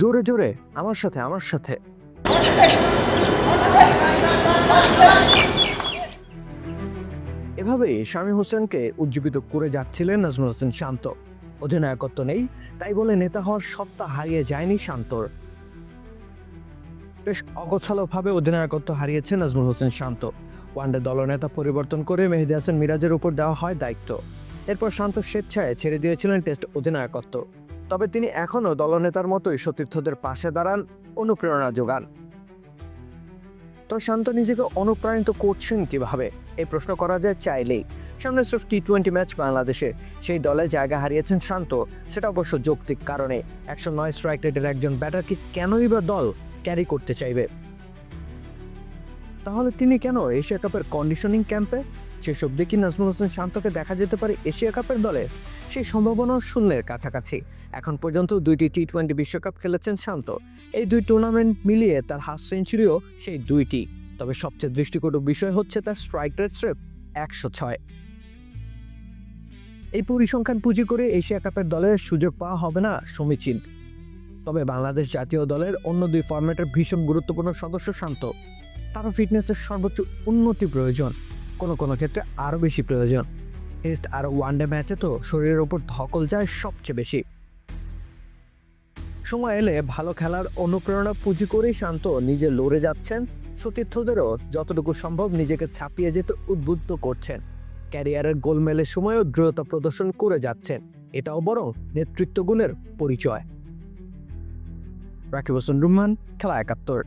জোরে জোরে, আমার সাথে আমার সাথে। এভাবেই শামীম হোসেনকে উজ্জীবিত করে যাচ্ছিলেন নাজমুল হোসেন শান্ত। অধিনায়কত্ব নেই, তাই বলে নেতা হওয়ার সত্তা হারিয়ে যায়নি শান্তর। বেশ অগোছালোভাবে অধিনায়কত্ব হারিয়েছে নাজমুল হোসেন শান্ত। ওয়ানডে দলনেতা পরিবর্তন করে মেহেদি হাসান মিরাজের উপর দেওয়া হয় দায়িত্ব। এরপর শান্ত স্বেচ্ছায় ছেড়ে দিয়েছিলেন টেস্ট অধিনায়কত্ব। তবে তিনি এখনও দলনেতার মতোই সতীর্থদের পাশে দাঁড়ান, অনুপ্রেরণা যোগান। তো শান্ত নিজেকে অনুপ্রাণিত করছেন কীভাবে? এই প্রশ্ন করা যায় চাইলেই। সামনে সির্ফ টি টোয়েন্টি ম্যাচ বাংলাদেশে সেই দলে জায়গা হারিয়েছেন শান্ত। সেটা অবশ্য যৌক্তিক কারণে। একশো নয় স্ট্রাইক রেটের একজন ব্যাটারকে কেনই বা দল ক্যারি করতে চাইবে? তাহলে তিনি কেন এশিয়া কাপের কন্ডিশনিং ক্যাম্পে সেসব দেখি নাজমুল হোসেন শান্তকে দেখা যেতে পারে এশিয়া কাপের দলে, সেই সম্ভাবনা শূন্যের কাছাকাছি। এখন পর্যন্ত দুইটি টি টোয়েন্টি বিশ্বকাপ খেলেছেন শান্ত। এই দুই টুর্নামেন্ট মিলিয়ে তার হাফ সেঞ্চুরিও সেই দুইটি। তবে সবচেয়ে দৃষ্টিকটু বিষয় হচ্ছে তার স্ট্রাইক রেট স্রেফ একশো ছয়। এই পরিসংখ্যান পুঁজি করে এশিয়া কাপের দলের সুযোগ পাওয়া হবে না সমীচীন। তবে বাংলাদেশ জাতীয় দলের অন্য দুই ফরম্যাটের ভীষণ গুরুত্বপূর্ণ সদস্য শান্ত। তারও ফিটনেসের সর্বোচ্চ উন্নতি প্রয়োজন। কোনো কোনো ক্ষেত্রে আরও বেশি প্রয়োজন। টেস্ট আর ওয়ানডে ম্যাচে তো শরীরের ওপর ধকল যায় সবচেয়ে বেশি। সময় এলে ভালো খেলার অনুপ্রেরণা পুঁজি করেই শান্ত নিজে লড়ে যাচ্ছেন। সতীর্থদেরও যতটুকু সম্ভব নিজেকে ছাপিয়ে যেতে উদ্বুদ্ধ করছেন। ক্যারিয়ারের গোলমেলের সময়ও দৃঢ়তা প্রদর্শন করে যাচ্ছেন। এটাও বরং নেতৃত্ব গুণের পরিচয়। রাকিব হোসেন রুমান খেলা একাত্তর।